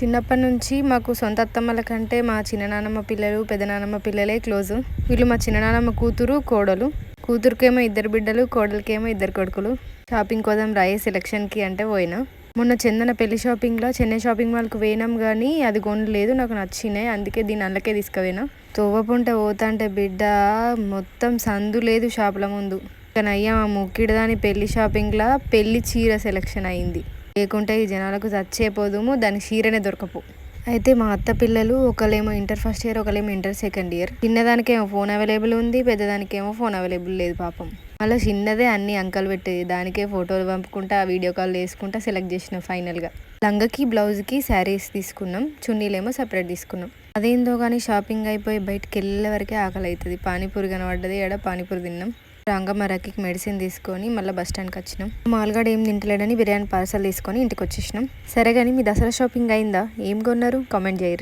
చిన్నప్పటి నుంచి మాకు సొంత అత్తమ్మల కంటే మా చిన్ననానమ్మ పిల్లలు పెదనానమ్మ పిల్లలే క్లోజు. వీళ్ళు మా చిన్ననానమ్మ కూతురు కోడలు. కూతురుకేమో ఇద్దరు బిడ్డలు కోడలికేమో ఇద్దరు కొడుకులు. షాపింగ్ కోసం రాయే సెలక్షన్కి అంటే పోయినా. మొన్న చందన పెళ్ళి షాపింగ్లో చెన్నై షాపింగ్ మాల్కి పోయినాం కానీ అది కొనలేదు నాకు నచ్చినాయి. అందుకే దీని అందుకే తీసుకుపోయినా. తోవపుంట పోతాంటే బిడ్డ మొత్తం సందు లేదు షాపుల ముందు. కానీ అయ్యా మా ముక్కిడదాని పెళ్ళి షాపింగ్లో పెళ్ళి చీర సెలెక్షన్ అయింది. లేకుంటే ఈ జనాలకు చచ్చేపోదుము దాని చీరనే దొరకపు. అయితే మా అత్త పిల్లలు ఒకళ్ళేమో ఇంటర్ ఫస్ట్ ఇయర్ ఒకళ్ళేమో ఇంటర్ సెకండ్ ఇయర్. చిన్నదానికేమో ఫోన్ అవైలబుల్ ఉంది పెద్దదానికేమో ఫోన్ అవైలబుల్ లేదు పాపం. మళ్ళీ చిన్నదే అన్ని అంకలు పెట్టేది దానికే ఫోటోలు పంపుకుంటా వీడియో కాల్ చేసుకుంటా సెలెక్ట్ చేసిన ఫైనల్గా. లంగకి బ్లౌజ్కి శారీస్ తీసుకున్నాం చున్నీలేమో సపరేట్ తీసుకున్నాం. అదేందో కానీ షాపింగ్ అయిపోయి బయటకు వెళ్ళే వరకే ఆకలి అవుతుంది పానీపూరి కనబడ్డది ఎడ పానీపూరి తిన్నాం. రాంగమ్మ రక్కికి మెడిసిన్ తీసుకొని మళ్ళీ బస్ స్టాండ్కి వచ్చినాం. మాల్గాడ ఏం తింటలేడని బిర్యానీ పార్సల్ తీసుకొని ఇంటికి వచ్చేసినాం. సరే కానీ మీ దసరా షాపింగ్ అయిందా? ఏం కొన్నారు? కామెంట్ చేయరు